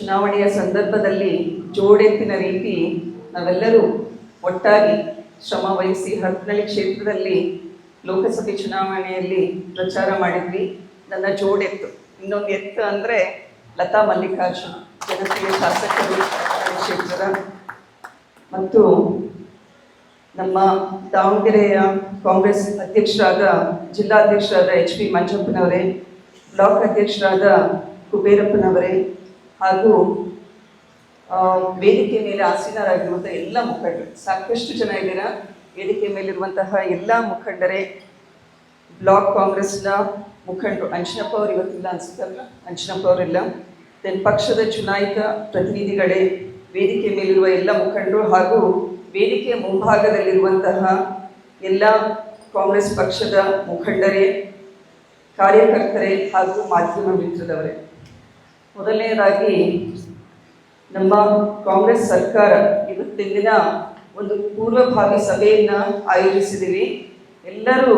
ಚುನಾವಣೆಯ ಸಂದರ್ಭದಲ್ಲಿ ಜೋಡೆತ್ತಿನ ರೀತಿ ನಾವೆಲ್ಲರೂ ಒಟ್ಟಾಗಿ ಶ್ರಮ ವಹಿಸಿ ಹರಪನಹಳ್ಳಿ ಕ್ಷೇತ್ರದಲ್ಲಿ ಲೋಕಸಭೆ ಚುನಾವಣೆಯಲ್ಲಿ ಪ್ರಚಾರ ಮಾಡಿದ್ವಿ. ನನ್ನ ಜೋಡೆತ್ತು. ಇನ್ನೊಂದು ಎತ್ತು ಅಂದರೆ ಲತಾ ಮಲ್ಲಿಕಾರ್ಜುನ, ಜನಪ್ರಿಯ ಶಾಸಕರು ಕ್ಷೇತ್ರದ. ಮತ್ತು ನಮ್ಮ ದಾವಣಗೆರೆಯ ಕಾಂಗ್ರೆಸ್ ಅಧ್ಯಕ್ಷರಾದ, ಜಿಲ್ಲಾಧ್ಯಕ್ಷರಾದ ಎಚ್ ಪಿ ಮಂಜಪ್ಪನವರೇ, ಬ್ಲಾಕ್ ಅಧ್ಯಕ್ಷರಾದ ಕುಬೇರಪ್ಪನವರೇ ಹಾಗೂ ವೇದಿಕೆ ಮೇಲೆ ಆಸೀನರಾಗಿರುವಂಥ ಎಲ್ಲ ಮುಖಂಡರು, ಸಾಕಷ್ಟು ಜನ ಇದ್ದೀರ ವೇದಿಕೆ ಮೇಲಿರುವಂತಹ ಎಲ್ಲ ಮುಖಂಡರೇ, ಬ್ಲಾಕ್ ಕಾಂಗ್ರೆಸ್ನ ಮುಖಂಡರು ಅಂಜನಪ್ಪ ಅವರು ಇವತ್ತಿಲ್ಲ ಅನ್ಸುತ್ತಲ್ಲ ಅಂಜನಪ್ಪ ಅವರಿಲ್ಲ. ದೆನ್ ಪಕ್ಷದ ಚುನಾಯಿತ ಪ್ರತಿನಿಧಿಗಳೇ, ವೇದಿಕೆ ಮೇಲಿರುವ ಎಲ್ಲ ಮುಖಂಡರು ಹಾಗೂ ವೇದಿಕೆಯ ಮುಂಭಾಗದಲ್ಲಿರುವಂತಹ ಎಲ್ಲ ಕಾಂಗ್ರೆಸ್ ಪಕ್ಷದ ಮುಖಂಡರೇ, ಕಾರ್ಯಕರ್ತರೇ ಹಾಗೂ ಮಾಧ್ಯಮ ಮಿತ್ರದವರೇ. ಮೊದಲನೆಯದಾಗಿ ನಮ್ಮ ಕಾಂಗ್ರೆಸ್ ಸರ್ಕಾರ ಇವತ್ತಿನ ದಿನ ಒಂದು ಪೂರ್ವಭಾವಿ ಸಭೆಯನ್ನು ಆಯೋಜಿಸಿದ್ದೀವಿ. ಎಲ್ಲರೂ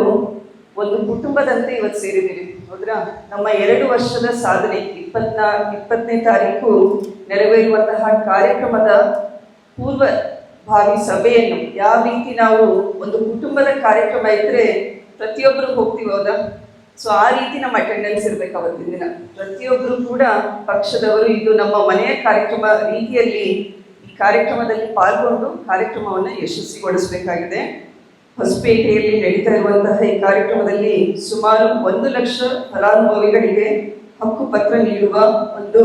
ಒಂದು ಕುಟುಂಬದಂತೆ ಇವತ್ತು ಸೇರಿದ್ದೀವಿ. ಹೌದ್ರಾ? ನಮ್ಮ ಎರಡು ವರ್ಷದ ಸಾಧನೆ, ಇಪ್ಪತ್ನಾ, ಇಪ್ಪತ್ತನೇ ತಾರೀಕು ನೆರವೇರುವಂತಹ ಕಾರ್ಯಕ್ರಮದ ಪೂರ್ವ ಭಾವಿ ಸಭೆಯನ್ನು ಯಾವ ರೀತಿ ನಾವು ಒಂದು ಕುಟುಂಬದ ಕಾರ್ಯಕ್ರಮ ಇದ್ದರೆ ಪ್ರತಿಯೊಬ್ಬರು ಹೋಗ್ತೀವಿ, ಹೌದಾ? ಸೊ ಆ ರೀತಿ ನಮ್ಮ ಅಟೆಂಡೆನ್ಸ್ ಇರಬೇಕು ಅವತ್ತಿನ ದಿನ. ಪ್ರತಿಯೊಬ್ಬರು ಕೂಡ ಪಕ್ಷದವರು ಇದು ನಮ್ಮ ಮನೆಯ ಕಾರ್ಯಕ್ರಮ ರೀತಿಯಲ್ಲಿ ಈ ಕಾರ್ಯಕ್ರಮದಲ್ಲಿ ಪಾಲ್ಗೊಂಡು ಕಾರ್ಯಕ್ರಮವನ್ನು ಯಶಸ್ವಿಗೊಳಿಸಬೇಕಾಗಿದೆ. ಹೊಸಪೇಟೆಯಲ್ಲಿ ನಡೀತಾ ಇರುವಂತಹ ಈ ಕಾರ್ಯಕ್ರಮದಲ್ಲಿ ಸುಮಾರು ಒಂದು ಲಕ್ಷ ಫಲಾನುಭವಿಗಳಿಗೆ ಹಕ್ಕುಪತ್ರ ನೀಡುವ ಒಂದು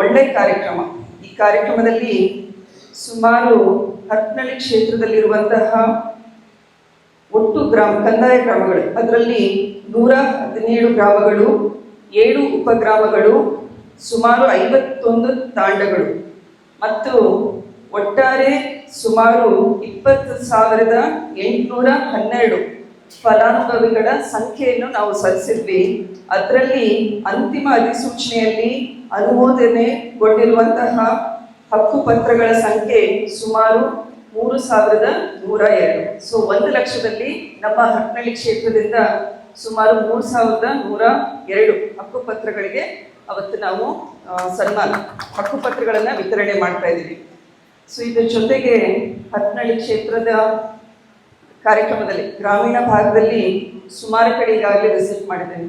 ಒಳ್ಳೆ ಕಾರ್ಯಕ್ರಮ. ಈ ಕಾರ್ಯಕ್ರಮದಲ್ಲಿ ಸುಮಾರು ಹತ್ನಳ್ಳಿ ಕ್ಷೇತ್ರದಲ್ಲಿರುವಂತಹ ಒಟ್ಟು ಗ್ರಾಮ, ಕಂದಾಯ ಗ್ರಾಮಗಳು. ಅದರಲ್ಲಿ ನೂರ ಹದಿನೇಳು ಗ್ರಾಮಗಳು, ಏಳು ಉಪಗ್ರಾಮಗಳು, ಸುಮಾರು ಐವತ್ತೊಂದು ತಾಂಡಗಳು. ಮತ್ತು ಒಟ್ಟಾರೆ ಸುಮಾರು ಇಪ್ಪತ್ತು ಸಾವಿರದ ಎಂಟುನೂರ ಹನ್ನೆರಡು ಫಲಾನುಭವಿಗಳ ಸಂಖ್ಯೆಯನ್ನು ನಾವು ಸಲ್ಲಿಸಿದ್ವಿ. ಅದರಲ್ಲಿ ಅಂತಿಮ ಅಧಿಸೂಚನೆಯಲ್ಲಿ ಅನುಮೋದನೆಗೊಂಡಿರುವಂತಹ ಹಕ್ಕುಪತ್ರಗಳ ಸಂಖ್ಯೆ ಸುಮಾರು ಮೂರು ಸಾವಿರದ ನೂರ ಎರಡು. ಸೊ ಒಂದು ಲಕ್ಷದಲ್ಲಿ ನಮ್ಮ ಹಟ್ನಳ್ಳಿ ಕ್ಷೇತ್ರದಿಂದ ಸುಮಾರು ಮೂರು ಸಾವಿರದ ನೂರ ಎರಡು ಹಕ್ಕುಪತ್ರಗಳಿಗೆ ಅವತ್ತು ನಾವು ಸನ್ಮಾನ ಹಕ್ಕುಪತ್ರಗಳನ್ನು ವಿತರಣೆ ಮಾಡ್ತಾ ಇದ್ದೀವಿ. ಸೊ ಇದ್ರ ಜೊತೆಗೆ ಹತ್ನಳ್ಳಿ ಕ್ಷೇತ್ರದ ಕಾರ್ಯಕ್ರಮದಲ್ಲಿ ಗ್ರಾಮೀಣ ಭಾಗದಲ್ಲಿ ಸುಮಾರು ಕಡೆ ಈಗಾಗಲೇ ವಿಸಿಟ್ ಮಾಡಿದ್ದೇನೆ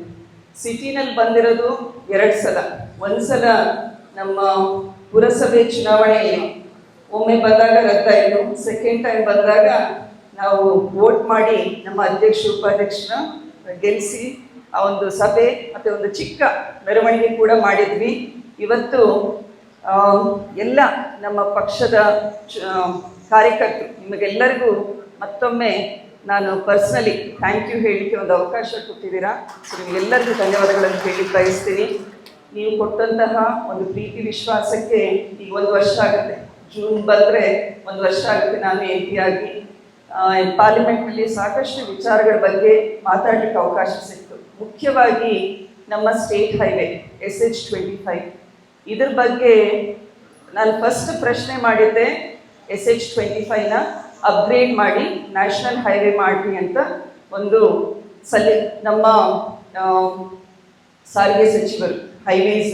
ಸಿಟಿನಲ್ಲಿ ಬಂದಿರೋದು ಎರಡು ಸಲ. ಒಂದು ಸಲ ನಮ್ಮ ಪುರಸಭೆ ಚುನಾವಣೆಯಲ್ಲಿ ಒಮ್ಮೆ ಬಂದಾಗ ರದ್ದಾಯಿತು ಸೆಕೆಂಡ್ ಟೈಮ್ ಬಂದಾಗ ನಾವು ವೋಟ್ ಮಾಡಿ ನಮ್ಮ ಅಧ್ಯಕ್ಷ, ಉಪಾಧ್ಯಕ್ಷನ ಗೆಲ್ಲಿಸಿ ಆ ಒಂದು ಸಭೆ ಮತ್ತು ಒಂದು ಚಿಕ್ಕ ಮೆರವಣಿಗೆ ಕೂಡ ಮಾಡಿದ್ವಿ. ಇವತ್ತು ಎಲ್ಲ ನಮ್ಮ ಪಕ್ಷದ ಕಾರ್ಯಕರ್ತರು, ನಿಮಗೆಲ್ಲರಿಗೂ ಮತ್ತೊಮ್ಮೆ ನಾನು ಪರ್ಸ್ನಲಿ ಥ್ಯಾಂಕ್ ಯು ಹೇಳಲಿಕ್ಕೆ ಒಂದು ಅವಕಾಶ ಕೊಟ್ಟಿದ್ದೀರಾ. ಸೊ ನಿಮಗೆಲ್ಲರಿಗೂ ಧನ್ಯವಾದಗಳನ್ನು ಹೇಳಿ ಬಯಸ್ತೀನಿ. ನೀವು ಕೊಟ್ಟಂತಹ ಒಂದು ಪ್ರೀತಿ, ವಿಶ್ವಾಸಕ್ಕೆ ಈಗ ಒಂದು ವರ್ಷ ಆಗುತ್ತೆ. ಜೂನ್ ಬಂದರೆ ಒಂದು ವರ್ಷ ಆಗುತ್ತೆ ನಾನು ಎಂ ಪಿ ಆಗಿ ಪಾರ್ಲಿಮೆಂಟ್ನಲ್ಲಿ ಸಾಕಷ್ಟು ವಿಚಾರಗಳ ಬಗ್ಗೆ ಮಾತಾಡಲಿಕ್ಕೆ ಅವಕಾಶ ಸಿಕ್ತು. ಮುಖ್ಯವಾಗಿ ನಮ್ಮ state highway S H twenty five ಇದ್ರ ಬಗ್ಗೆ ನಾನು ಫಸ್ಟ್ ಪ್ರಶ್ನೆ ಮಾಡಿದ್ದೆ ಎಸ್ ಎಚ್ ಟ್ವೆಂಟಿ ಫೈವ್ನ ಅಪ್ಗ್ರೇಡ್ ಮಾಡಿ ನ್ಯಾಷನಲ್ ಹೈವೇ ಮಾಡಿ ಅಂತ ಒಂದು ಸಲ್ಲಿ ನಮ್ಮ ಸಾರಿಗೆ ಸಚಿವರು ಹೈವೇಸ್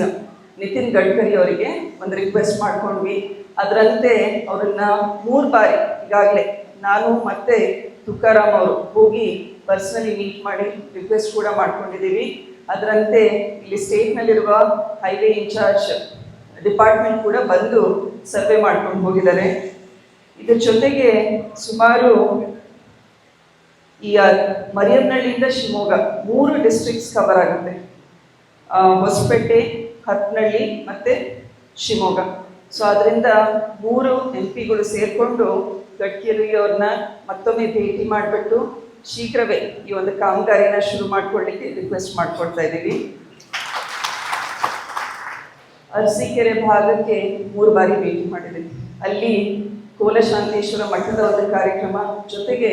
ನಿತಿನ್ ಗಡ್ಕರಿ ಅವರಿಗೆ ಒಂದು ರಿಕ್ವೆಸ್ಟ್ ಮಾಡ್ಕೊಂಡ್ವಿ. ಅದರಂತೆ ಅವರನ್ನ ಮೂರು ಬಾರಿ ಈಗಾಗಲೇ ನಾನು ಮತ್ತೆ ತುಕಾರಾಮ್ ಅವರು ಹೋಗಿ ಪರ್ಸ್ನಲಿ ಮೀಟ್ ಮಾಡಿ ರಿಕ್ವೆಸ್ಟ್ ಕೂಡ ಮಾಡ್ಕೊಂಡಿದ್ದೀವಿ. ಅದರಂತೆ ಇಲ್ಲಿ ಸ್ಟೇಟ್ನಲ್ಲಿರುವ ಹೈವೇ ಇನ್ಚಾರ್ಜ್ ಡಿಪಾರ್ಟ್ಮೆಂಟ್ ಕೂಡ ಬಂದು ಸರ್ವೆ ಮಾಡ್ಕೊಂಡು ಹೋಗಿದ್ದಾರೆ. ಇದ್ರ ಜೊತೆಗೆ ಸುಮಾರು ಈ ಮರಿಯಮ್ನಹಳ್ಳಿಯಿಂದ ಶಿವಮೊಗ್ಗ ಮೂರು ಡಿಸ್ಟ್ರಿಕ್ಟ್ಸ್ ಕವರ್ ಆಗುತ್ತೆ. ಹೊಸಪೇಟೆ ಹತ್ನಳ್ಳಿ ಮತ್ತು ಶಿವಮೊಗ್ಗ. ಸೊ ಅದರಿಂದ ಮೂರು ಎಂ ಪಿಗಳು ಸೇರಿಕೊಂಡು ಗಡ್ಕರಿ ಅವ್ರನ್ನ ಮತ್ತೊಮ್ಮೆ ಭೇಟಿ ಮಾಡಿಬಿಟ್ಟು ಶೀಘ್ರವೇ ಈ ಒಂದು ಕಾಮಗಾರಿನ ಶುರು ಮಾಡ್ಕೊಳ್ಳಿಕ್ಕೆ ರಿಕ್ವೆಸ್ಟ್ ಮಾಡ್ಕೊಳ್ತಾ ಇದ್ದೀವಿ. ಅರಸೀಕೆರೆ ಭಾಗಕ್ಕೆ ಮೂರು ಬಾರಿ ಭೇಟಿ ಮಾಡಿದೆ ಅಲ್ಲಿ ಕೋಲಶಾಂತೇಶ್ವರ ಮಠದ ಒಂದು ಕಾರ್ಯಕ್ರಮ ಜೊತೆಗೆ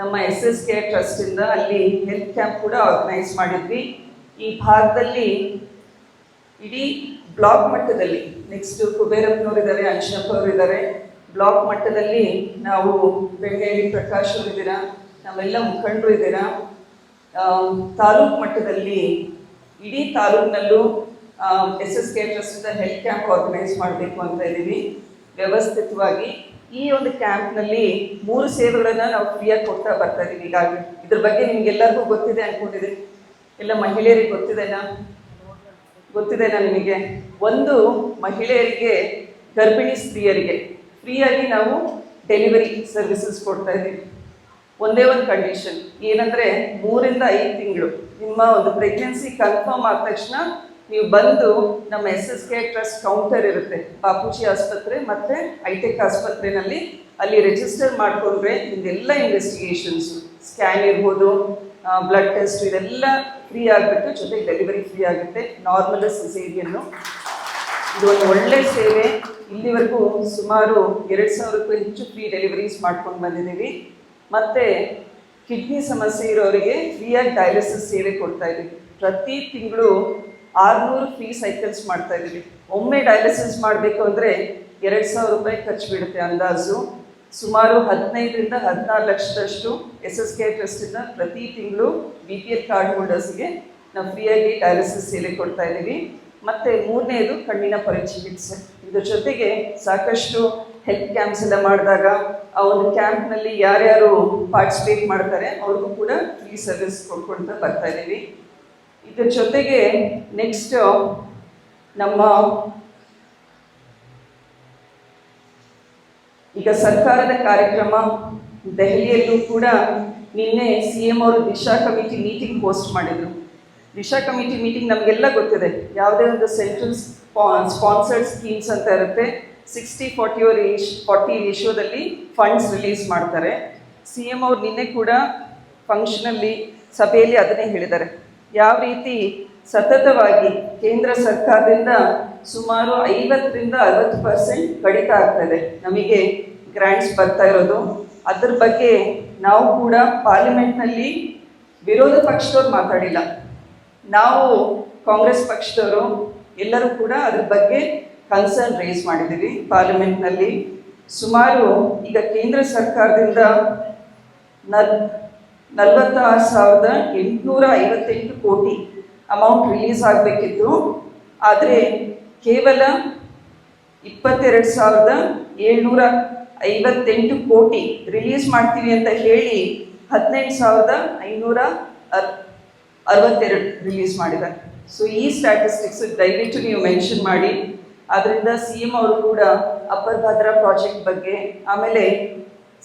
ನಮ್ಮ ಎಸ್ ಎಸ್ ಕೆ ಟ್ರಸ್ಟಿಂದ ಅಲ್ಲಿ ಹೆಲ್ತ್ ಕ್ಯಾಂಪ್ ಕೂಡ ಆರ್ಗನೈಸ್ ಮಾಡಿದ್ವಿ. ಈ ಭಾಗದಲ್ಲಿ ಇಡೀ ಬ್ಲಾಕ್ ಮಟ್ಟದಲ್ಲಿ ನೆಕ್ಸ್ಟ್ ಕುಬೇರಪ್ಪನವ್ರು ಇದ್ದಾರೆ ಬ್ಲಾಕ್ ಮಟ್ಟದಲ್ಲಿ ನಾವು ಬೆಂಗಳೂರು ಪ್ರಕಾಶ್ ಅವರು ಇದ್ದೀರಾ ನಾವೆಲ್ಲ ಮುಖಂಡರು ಇದ್ದೀರಾ ತಾಲೂಕು ಮಟ್ಟದಲ್ಲಿ, ಇಡೀ ತಾಲೂಕಿನಲ್ಲೂ ಎಸ್ ಎಸ್ ಕೆ ಟ್ರಸ್ಟಿಂದ ಹೆಲ್ತ್ ಕ್ಯಾಂಪ್ ಆರ್ಗನೈಸ್ ಮಾಡಬೇಕು ಅಂತ ಇದ್ದೀವಿ. ವ್ಯವಸ್ಥಿತವಾಗಿ ಈ ಒಂದು ಕ್ಯಾಂಪ್ನಲ್ಲಿ ಮೂರು ಸೇವೆಗಳನ್ನು ನಾವು ಫ್ರೀಯಾಗಿ ಕೊಡ್ತಾ ಬರ್ತಾ ಇದ್ದೀವಿ. ಈಗಾಗಲೇ ಇದ್ರ ಬಗ್ಗೆ ನಿಮ್ಗೆಲ್ಲರಿಗೂ ಗೊತ್ತಿದೆ ಅನ್ಕೊಂಡಿದ್ದೀನಿ ಎಲ್ಲ ಮಹಿಳೆಯರಿಗೆ ಗೊತ್ತಿದೆನಾ? ಗೊತ್ತಿದೆನಾ ನಿಮಗೆ. ಒಂದು ಮಹಿಳೆಯರಿಗೆ, ಗರ್ಭಿಣಿ ಸ್ತ್ರೀಯರಿಗೆ ಫ್ರೀಯಾಗಿ ನಾವು ಡೆಲಿವರಿ ಸರ್ವಿಸಸ್ ಕೊಡ್ತಾ ಇದ್ದೀವಿ. ಒಂದೇ ಒಂದು ಕಂಡೀಷನ್ ಏನಂದರೆ ಮೂರಿಂದ ಐದು ತಿಂಗಳು. ನಿಮ್ಮ ಒಂದು ಪ್ರೆಗ್ನೆನ್ಸಿ ಕನ್ಫರ್ಮ್ ಆದ ತಕ್ಷಣ ನೀವು ಬಂದು ನಮ್ಮ S S K trust counter ಇರುತ್ತೆ. ಬಾಪೂಜಿ ಆಸ್ಪತ್ರೆ ಮತ್ತು ಐಟೆಕ್ ಆಸ್ಪತ್ರೆಯಲ್ಲಿ ಅಲ್ಲಿ ರಿಜಿಸ್ಟರ್ ಮಾಡಿಕೊಂಡ್ರೆ ನಿಮ್ದೆಲ್ಲ ಇನ್ವೆಸ್ಟಿಗೇಷನ್ಸು ಸ್ಕ್ಯಾನ್ ಇರ್ಬೋದು ಬ್ಲಡ್ ಟೆಸ್ಟ್ ಇದೆಲ್ಲ ಫ್ರೀ ಆಗಿಬಿಟ್ಟು, ಜೊತೆಗೆ ಡೆಲಿವರಿ ಫ್ರೀ ಆಗುತ್ತೆ. ನಾರ್ಮಲ್ ಸಿಸೇರಿಯನ್ನು ಇದು ಒಂದು ಒಳ್ಳೆ ಸೇವೆ. ಇಲ್ಲಿವರೆಗೂ ಸುಮಾರು ಎರಡು ಸಾವಿರಕ್ಕೂ ಹೆಚ್ಚು ಫ್ರೀ ಡೆಲಿವರೀಸ್ ಮಾಡ್ಕೊಂಡು ಬಂದಿದ್ದೀವಿ. ಮತ್ತು ಕಿಡ್ನಿ ಸಮಸ್ಯೆ ಇರೋರಿಗೆ ಫ್ರೀಯಾಗಿ ಡಯಾಲಿಸಿಸ್ ಸೇವೆ ಕೊಡ್ತಾ ಇದ್ದೀವಿ. ಪ್ರತಿ ತಿಂಗಳು ಆರುನೂರು ಫ್ರೀ ಸೈಕಲ್ಸ್ ಮಾಡ್ತಾ ಇದ್ದೀವಿ. ಒಮ್ಮೆ ಡಯಾಲಿಸಿಸ್ ಮಾಡಬೇಕು ಅಂದರೆ ಎರಡು ಸಾವಿರ ರೂಪಾಯಿ ಖರ್ಚು ಬಿಡುತ್ತೆ ಅಂದಾಜು. ಸುಮಾರು ಹದಿನೈದರಿಂದ ಹದಿನಾರು ಲಕ್ಷದಷ್ಟು ಎಸ್ ಎಸ್ ಕೆ ಟ್ರಸ್ಟಿಂದ ಪ್ರತಿ ತಿಂಗಳು ಬಿ ಪಿ ಎಲ್ ಕಾರ್ಡ್ ಹೋಲ್ಡರ್ಸ್ಗೆ ನಾವು ಫ್ರೀಯಾಗಿ ಡಯಾಲಿಸಿಸ್ ಸೇವೆ ಕೊಡ್ತಾ ಇದ್ದೀವಿ. ಮತ್ತು ಮೂರನೇದು ಕಣ್ಣಿನ ಪರಿಚಿಕಿತ್ಸೆ. ಇದ್ರ ಜೊತೆಗೆ ಸಾಕಷ್ಟು ಹೆಲ್ತ್ ಕ್ಯಾಂಪ್ಸ್ ಎಲ್ಲ ಮಾಡಿದಾಗ ಆ ಒಂದು ಕ್ಯಾಂಪ್ನಲ್ಲಿ ಯಾರ್ಯಾರು ಪಾರ್ಟಿಸಿಪೇಟ್ ಮಾಡ್ತಾರೆ, ಅವ್ರಿಗೂ ಕೂಡ ಫ್ರೀ ಸರ್ವಿಸ್ ಕೊಡ್ಕೊಳ್ತಾ ಬರ್ತಾ ಇದ್ದೀವಿ. ಇದ್ರ ಜೊತೆಗೆ ನೆಕ್ಸ್ಟ್ ನಮ್ಮ ಈಗ ಸರ್ಕಾರದ ಕಾರ್ಯಕ್ರಮ ದೆಹಲಿಯಲ್ಲೂ ಕೂಡ ನಿನ್ನೆ ಸಿ ಎಂ ಅವರು ದಿಶಾ ಕಮಿಟಿ ಮೀಟಿಂಗ್ ಪೋಸ್ಟ್ ಮಾಡಿದರು. ದಿಶಾ ಕಮಿಟಿ ಮೀಟಿಂಗ್ ನಮಗೆಲ್ಲ ಗೊತ್ತಿದೆ. ಯಾವುದೇ ಒಂದು ಸೆಂಟ್ರಲ್ ಸ್ಪಾನ್ಸರ್ಡ್ ಸ್ಕೀಮ್ಸ್ ಅಂತ ಇರುತ್ತೆ. ಸಿಕ್ಸ್ಟಿ ಫಾರ್ಟಿ ರೇಷ್ ಫಾರ್ಟಿ ರೇಷಿಯೋದಲ್ಲಿ ಫಂಡ್ಸ್ ರಿಲೀಸ್ ಮಾಡ್ತಾರೆ. ಸಿ ಎಂ ಅವ್ರು ನಿನ್ನೆ ಕೂಡ ಫಂಕ್ಷನಲ್ಲಿ ಸಭೆಯಲ್ಲಿ ಅದನ್ನೇ ಹೇಳಿದ್ದಾರೆ. ಯಾವ ರೀತಿ ಸತತವಾಗಿ ಕೇಂದ್ರ ಸರ್ಕಾರದಿಂದ ಸುಮಾರು ಐವತ್ತರಿಂದ ಅರವತ್ತು ಪರ್ಸೆಂಟ್ ಕಡಿತ ಆಗ್ತದೆ. ನಮಗೆ ಗ್ರ್ಯಾಂಟ್ಸ್ ಬರ್ತಾ ಇರೋದು. ಅದ್ರ ಬಗ್ಗೆ ನಾವು ಕೂಡ ಪಾರ್ಲಿಮೆಂಟ್ನಲ್ಲಿ ವಿರೋಧ ಪಕ್ಷದವ್ರು ಮಾತಾಡಿಲ್ಲ. ನಾವು ಕಾಂಗ್ರೆಸ್ ಪಕ್ಷದವರು ಎಲ್ಲರೂ ಕೂಡ ಅದ್ರ ಬಗ್ಗೆ ಕನ್ಸರ್ನ್ ರೇಸ್ ಮಾಡಿದ್ದೀವಿ ಪಾರ್ಲಿಮೆಂಟ್ನಲ್ಲಿ ಸುಮಾರು ಈಗ ಕೇಂದ್ರ ಸರ್ಕಾರದಿಂದ ನಲ್ ನಲವತ್ತಾರು ಸಾವಿರದ ಎಂಟುನೂರ ಐವತ್ತೆಂಟು ಕೋಟಿ ಅಮೌಂಟ್ ರಿಲೀಸ್ ಆಗಬೇಕಿತ್ತು. ಆದರೆ ಕೇವಲ ಇಪ್ಪತ್ತೆರಡು ಸಾವಿರದ ಏಳ್ನೂರ ಐವತ್ತೆಂಟು ಕೋಟಿ ರಿಲೀಸ್ ಮಾಡ್ತೀವಿ ಅಂತ ಹೇಳಿ ಹದಿನೆಂಟು ಸಾವಿರದ ಐನೂರ ಅರ್, ಅರವತ್ತೆರಡು ರಿಲೀಸ್ ಮಾಡಿದ್ದಾರೆ ಸೊ ಈ ಸ್ಟ್ಯಾಟಿಸ್ಟಿಕ್ಸ್ ದಯವಿಟ್ಟು ನೀವು ಮೆನ್ಷನ್ ಮಾಡಿ. ಅದರಿಂದ ಸಿ ಎಂ ಅವರು ಕೂಡ ಅಪ್ಪರ್ ಭದ್ರಾ ಪ್ರಾಜೆಕ್ಟ್ ಬಗ್ಗೆ ಆಮೇಲೆ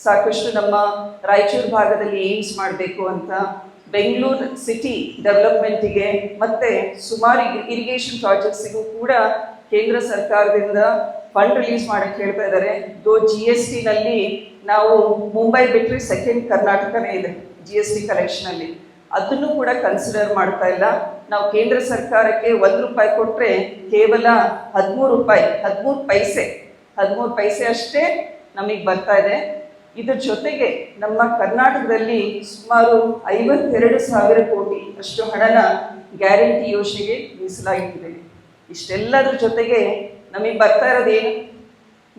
ಸಾಕಷ್ಟು ನಮ್ಮ ರಾಯಚೂರು ಭಾಗದಲ್ಲಿ ಏಮ್ಸ್ ಮಾಡಬೇಕು ಅಂತ ಬೆಂಗಳೂರು ಸಿಟಿ ಡೆವಲಪ್ಮೆಂಟಿಗೆ ಮತ್ತೆ ಸುಮಾರು ಇರಿಗೇಷನ್ ಪ್ರಾಜೆಕ್ಟ್ಸಿಗೂ ಕೂಡ ಕೇಂದ್ರ ಸರ್ಕಾರದಿಂದ ಫಂಡ್ ರಿಲೀಸ್ ಮಾಡಕ್ಕೆ ಹೇಳ್ತಾ ಇದ್ದಾರೆ. ದೋ ಜಿ ಎಸ್ ಟಿನಲ್ಲಿ ನಾವು ಮುಂಬೈ ಬಿಟ್ಟರೆ ಸೆಕೆಂಡ್ ಕರ್ನಾಟಕನೇ ಇದೆ ಜಿ ಎಸ್ ಟಿ ಕಲೆಕ್ಷನಲ್ಲಿ ಅದನ್ನು ಕೂಡ ಕನ್ಸಿಡರ್ ಮಾಡ್ತಾ ಇಲ್ಲ. ನಾವು ಕೇಂದ್ರ ಸರ್ಕಾರಕ್ಕೆ ಒಂದು ರೂಪಾಯಿ ಕೊಟ್ಟರೆ ಕೇವಲ ಹದಿಮೂರು ರೂಪಾಯಿ, ಹದಿಮೂರು ಪೈಸೆ ಹದಿಮೂರು ಪೈಸೆ ಅಷ್ಟೇ ನಮಗೆ ಬರ್ತಾ ಇದೆ. ಇದ್ರ ಜೊತೆಗೆ ನಮ್ಮ ಕರ್ನಾಟಕದಲ್ಲಿ ಸುಮಾರು ಐವತ್ತೆರಡು ಸಾವಿರ ಕೋಟಿ ಅಷ್ಟು ಹಣನ ಗ್ಯಾರಂಟಿ ಯೋಜನೆಗೆ ಮೀಸಲಾಗಿದೆ ಇಷ್ಟೆಲ್ಲದರ ಜೊತೆಗೆ ನಮಗೆ ಬರ್ತಾ ಇರೋದೇನು?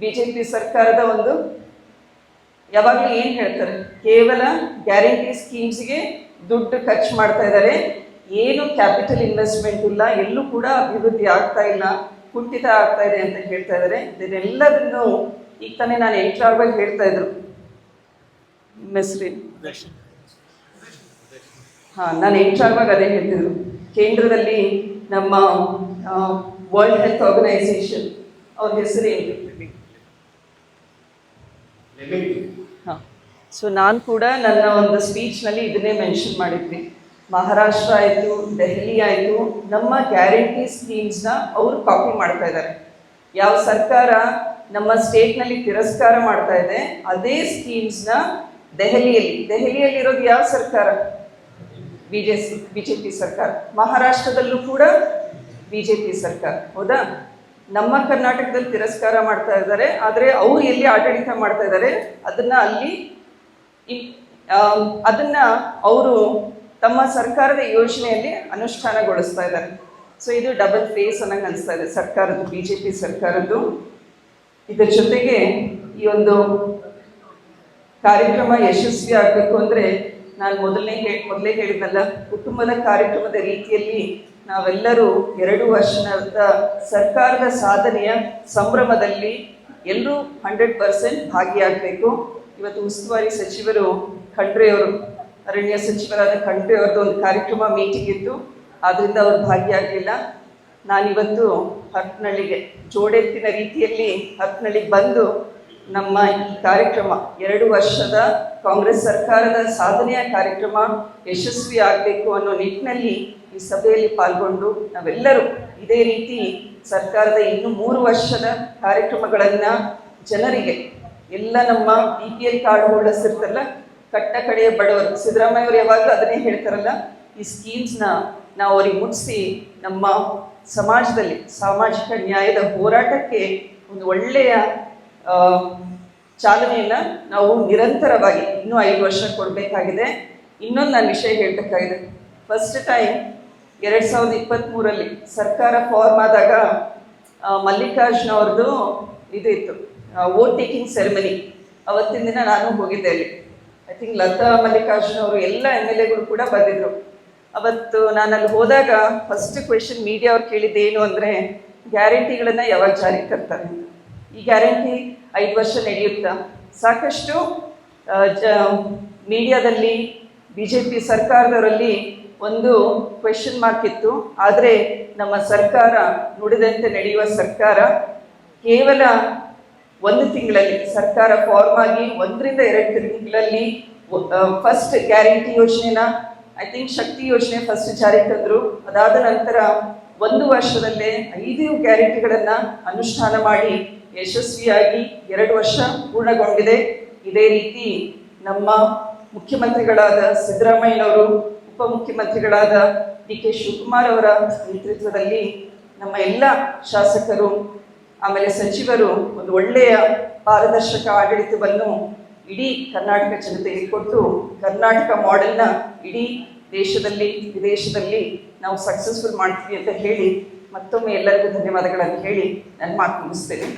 ಬಿ ಜೆ ಪಿ ಸರ್ಕಾರದ ಒಂದು ಯಾವಾಗಲೂ ಏನು ಹೇಳ್ತಾರೆ? ಕೇವಲ ಗ್ಯಾರಂಟಿ ಸ್ಕೀಮ್ಸ್ಗೆ ದುಡ್ಡು ಖರ್ಚು ಮಾಡ್ತಾ ಇದ್ದಾರೆ. ಏನು ಕ್ಯಾಪಿಟಲ್ ಇನ್ವೆಸ್ಟ್ಮೆಂಟ್ ಇಲ್ಲ, ಎಲ್ಲೂ ಕೂಡ ಅಭಿವೃದ್ಧಿ ಆಗ್ತಾ ಇಲ್ಲ, ಕುಂಠಿತ ಆಗ್ತಾ ಇದೆ ಅಂತ ಹೇಳ್ತಾ ಇದ್ದಾರೆ. ಇದನ್ನೆಲ್ಲದನ್ನು ಈಗ ತಾನೇ ನಾನು ಎಂಟ್ರಾರ್ವಾಗಿ ಹೇಳ್ತಾ ಇದ್ರು. ಹೆಸರೇನು ಹಾಂ ನಾನು ಆಗುವಾಗ ಅದೇ ಹೇಳ್ತಿದ್ರು ಕೇಂದ್ರದಲ್ಲಿ ನಮ್ಮ ವರ್ಲ್ಡ್ ಹೆಲ್ತ್ ಆರ್ಗನೈಸೇಷನ್ ಅವ್ರ ಹೆಸರು ಹಾಂ. ಸೊ ನಾನು ಕೂಡ ನನ್ನ ಒಂದು ಸ್ಪೀಚ್ನಲ್ಲಿ ಇದನ್ನೇ ಮೆನ್ಷನ್ ಮಾಡಿದ್ವಿ. ಮಹಾರಾಷ್ಟ್ರ ಆಯಿತು ದೆಹಲಿ ಆಯಿತು ನಮ್ಮ ಗ್ಯಾರಂಟಿ ಸ್ಕೀಮ್ಸ್ನ ಅವರು ಕಾಪಿ ಮಾಡ್ತಾ ಇದ್ದಾರೆ ಯಾವ ಸರ್ಕಾರ ನಮ್ಮ ಸ್ಟೇಟ್ನಲ್ಲಿ ತಿರಸ್ಕಾರ ಮಾಡ್ತಾ ಇದೆ ಅದೇ ಸ್ಕೀಮ್ಸ್ನ ದೆಹಲಿಯಲ್ಲಿ ದೆಹಲಿಯಲ್ಲಿರೋದು ಯಾವ ಸರ್ಕಾರ? B J C B J P ಸರ್ಕಾರ. ಮಹಾರಾಷ್ಟ್ರದಲ್ಲೂ ಕೂಡ ಬಿ ಜೆ ಪಿ ಸರ್ಕಾರ. ಹೌದಾ? ನಮ್ಮ ಕರ್ನಾಟಕದಲ್ಲಿ ತಿರಸ್ಕಾರ ಮಾಡ್ತಾ ಇದ್ದಾರೆ, ಆದರೆ ಅವರು ಎಲ್ಲಿ ಆಡಳಿತ ಮಾಡ್ತಾ ಇದ್ದಾರೆ, ಅದನ್ನ ಅಲ್ಲಿ ಅದನ್ನ ಅವರು ತಮ್ಮ ಸರ್ಕಾರದ ಯೋಜನೆಯಲ್ಲಿ ಅನುಷ್ಠಾನಗೊಳಿಸ್ತಾ ಇದ್ದಾರೆ. ಸೊ ಇದು ಡಬಲ್ ಫೇಸ್ ಅನ್ನಂಗೆ ಅನಿಸ್ತಾ ಇದೆ ಸರ್ಕಾರದ್ದು ಬಿ ಜೆ ಪಿ ಸರ್ಕಾರದ್ದು. ಇದರ ಜೊತೆಗೆ ಈ ಒಂದು ಕಾರ್ಯಕ್ರಮ ಯಶಸ್ವಿ ಆಗಬೇಕು ಅಂದರೆ ನಾನು ಮೊದಲನೇ ಹೇಳಿ ಮೊದಲೇ ಹೇಳಿದ್ನಲ್ಲ, ಕುಟುಂಬದ ಕಾರ್ಯಕ್ರಮದ ರೀತಿಯಲ್ಲಿ ನಾವೆಲ್ಲರೂ ಎರಡು ವರ್ಷದ ಸರ್ಕಾರದ ಸಾಧನೆಯ ಸಂಭ್ರಮದಲ್ಲಿ ಎಲ್ಲರೂ ಹಂಡ್ರೆಡ್ ಪರ್ಸೆಂಟ್ ಭಾಗಿಯಾಗಬೇಕು. ಇವತ್ತು ಉಸ್ತುವಾರಿ ಸಚಿವರು ಖಂಡ್ರೆಯವರು, ಅರಣ್ಯ ಸಚಿವರಾದ ಖಂಡ್ರೆಯವ್ರದ್ದು ಒಂದು ಕಾರ್ಯಕ್ರಮ ಮೀಟಿಂಗ್ ಇತ್ತು. ಆದ್ದರಿಂದ ಅವರು ಭಾಗಿಯಾಗಲಿಲ್ಲ. ನಾನಿವತ್ತು ಹತ್ನಳ್ಳಿಗೆ ಜೋಡೆತ್ತಿನ ರೀತಿಯಲ್ಲಿ ಹತ್ನಳ್ಳಿಗೆ ಬಂದು ನಮ್ಮ ಈ ಕಾರ್ಯಕ್ರಮ, ಎರಡು ವರ್ಷದ ಕಾಂಗ್ರೆಸ್ ಸರ್ಕಾರದ ಸಾಧನೆಯ ಕಾರ್ಯಕ್ರಮ ಯಶಸ್ವಿ ಆಗಬೇಕು ಅನ್ನೋ ನಿಟ್ಟಿನಲ್ಲಿ ಈ ಸಭೆಯಲ್ಲಿ ಪಾಲ್ಗೊಂಡು ನಾವೆಲ್ಲರೂ ಇದೇ ರೀತಿ ಸರ್ಕಾರದ ಇನ್ನು ಮೂರು ವರ್ಷದ ಕಾರ್ಯಕ್ರಮಗಳನ್ನು ಜನರಿಗೆ, ಎಲ್ಲ ನಮ್ಮ B P L card holders ಇರ್ತಾರಲ್ಲ, ಕಟ್ಟ ಕಡೆಯ ಬಡವರು ಸಿದ್ದರಾಮಯ್ಯ ಅವರು ಯಾವಾಗಲೂ ಅದನ್ನೇ ಹೇಳ್ತಾರಲ್ಲ, ಈ ಸ್ಕೀಮ್ಸ್ನ ನಾವು ಅವ್ರಿಗೆ ಮುಟ್ಟಿಸಿ ನಮ್ಮ ಸಮಾಜದಲ್ಲಿ ಸಾಮಾಜಿಕ ನ್ಯಾಯದ ಹೋರಾಟಕ್ಕೆ ಒಂದು ಒಳ್ಳೆಯ ಚಾಲನೆಯನ್ನ ನಾವು ನಿರಂತರವಾಗಿ ಇನ್ನೂ ಐದು ವರ್ಷ ಕೊಡಬೇಕಾಗಿದೆ. ಇನ್ನೊಂದು ನಾನು ವಿಷಯ ಹೇಳಬೇಕಾಗಿದೆ. ಫಸ್ಟ್ ಟೈಮ್ ಎರಡು ಸಾವಿರದ ಇಪ್ಪತ್ತ್ಮೂರಲ್ಲಿ ಸರ್ಕಾರ ಫಾರ್ಮ್ ಆದಾಗ ಮಲ್ಲಿಕಾರ್ಜುನ ಅವ್ರದ್ದು ಇದು ಇತ್ತು ವೋಟ್ ಟೇಕಿಂಗ್ ಸೆರೆಮನಿ ಅವತ್ತಿನ ದಿನ ನಾನು ಹೋಗಿದ್ದೆ ಅಲ್ಲಿ. ಐ ಥಿಂಕ್ ಲತಾ ಮಲ್ಲಿಕಾರ್ಜುನ ಅವರು ಎಲ್ಲ ಎಂ ಎಲ್ ಎಗಳು ಕೂಡ ಬಂದಿದ್ರು. ಅವತ್ತು ನಾನು ಅಲ್ಲಿ ಹೋದಾಗ ಫಸ್ಟ್ ಕ್ವೆಶನ್ ಮೀಡಿಯಾ ಅವ್ರು ಕೇಳಿದ್ದು ಏನು ಅಂದರೆ ಗ್ಯಾರಂಟಿಗಳನ್ನು ಯಾವಾಗ ಜಾರಿಗೆ ತರ್ತಾರೆ. ಈ ಗ್ಯಾರಂಟಿ ಐದು ವರ್ಷ ನಡೆಯುತ್ತಾ? ಸಾಕಷ್ಟು ಜ, ಮೀಡಿಯಾದಲ್ಲಿ ಬಿ ಜೆ ಪಿ ಸರ್ಕಾರದವರಲ್ಲಿ ಒಂದು ಕ್ವೆಶನ್ ಮಾರ್ಕ್ ಇತ್ತು. ಆದರೆ ನಮ್ಮ ಸರ್ಕಾರ ನುಡಿದಂತೆ ನಡೆಯುವ ಸರ್ಕಾರ ಕೇವಲ ಒಂದು ತಿಂಗಳಲ್ಲಿ, ಸರ್ಕಾರ ಫಾರ್ಮ್ ಆಗಿ ಒಂದರಿಂದ ಎರಡು ತಿಂಗಳಲ್ಲಿ ಫಸ್ಟ್ ಗ್ಯಾರಂಟಿ ಯೋಜನೆನ ಐ ಥಿಂಕ್ ಶಕ್ತಿ ಯೋಜನೆ ಫಸ್ಟ್ ಜಾರಿಗೆ ತಂದರು. ಅದಾದ ನಂತರ ಒಂದು ವರ್ಷದಲ್ಲೇ ಐದು ಗ್ಯಾರಂಟಿಗಳನ್ನು ಅನುಷ್ಠಾನ ಮಾಡಿ ಯಶಸ್ವಿಯಾಗಿ ಎರಡು ವರ್ಷ ಪೂರ್ಣಗೊಂಡಿದೆ. ಇದೇ ರೀತಿ ನಮ್ಮ ಮುಖ್ಯಮಂತ್ರಿಗಳಾದ ಸಿದ್ದರಾಮಯ್ಯನವರು, ಉಪಮುಖ್ಯಮಂತ್ರಿಗಳಾದ ಡಿ ಕೆ ಶಿವಕುಮಾರ್ ಅವರ ನೇತೃತ್ವದಲ್ಲಿ ನಮ್ಮ ಎಲ್ಲ ಶಾಸಕರು, ಆಮೇಲೆ ಸಚಿವರು ಒಂದು ಒಳ್ಳೆಯ ಪಾರದರ್ಶಕ ಆಡಳಿತವನ್ನು ಇಡೀ ಕರ್ನಾಟಕ ಜನತೆಗೆ ಕೊಟ್ಟು ಕರ್ನಾಟಕ ಮಾಡೆಲ್ನ ಇಡೀ ದೇಶದಲ್ಲಿ, ವಿದೇಶದಲ್ಲಿ ನಾವು ಸಕ್ಸಸ್ಫುಲ್ ಮಾಡ್ತೀವಿ ಅಂತ ಹೇಳಿ ಮತ್ತೊಮ್ಮೆ ಎಲ್ಲರಿಗೂ ಧನ್ಯವಾದಗಳನ್ನು ಹೇಳಿ ನನ್ನ ಮಾತು ಮುಗಿಸ್ತೇನೆ.